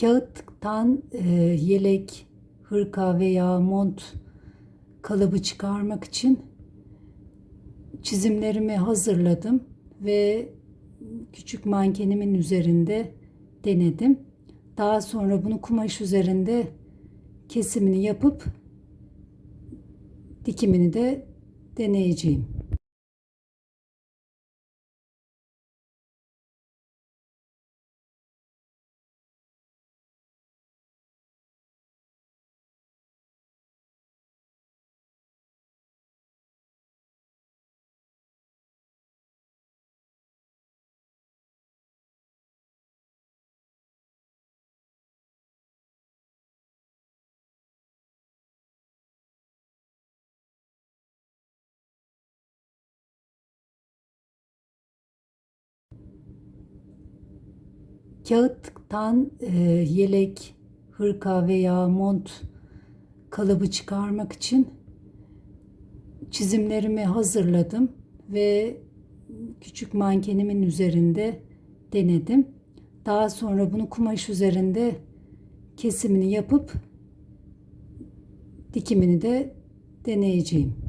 Kağıttan e, yelek, hırka veya mont kalıbı çıkarmak için çizimlerimi hazırladım ve küçük mankenimin üzerinde denedim. Daha sonra bunu kumaş üzerinde kesimini yapıp dikimini de deneyeceğim. Kağıttan e, yelek, hırka veya mont kalıbı çıkarmak için çizimlerimi hazırladım ve küçük mankenimin üzerinde denedim. Daha sonra bunu kumaş üzerinde kesimini yapıp dikimini de deneyeceğim.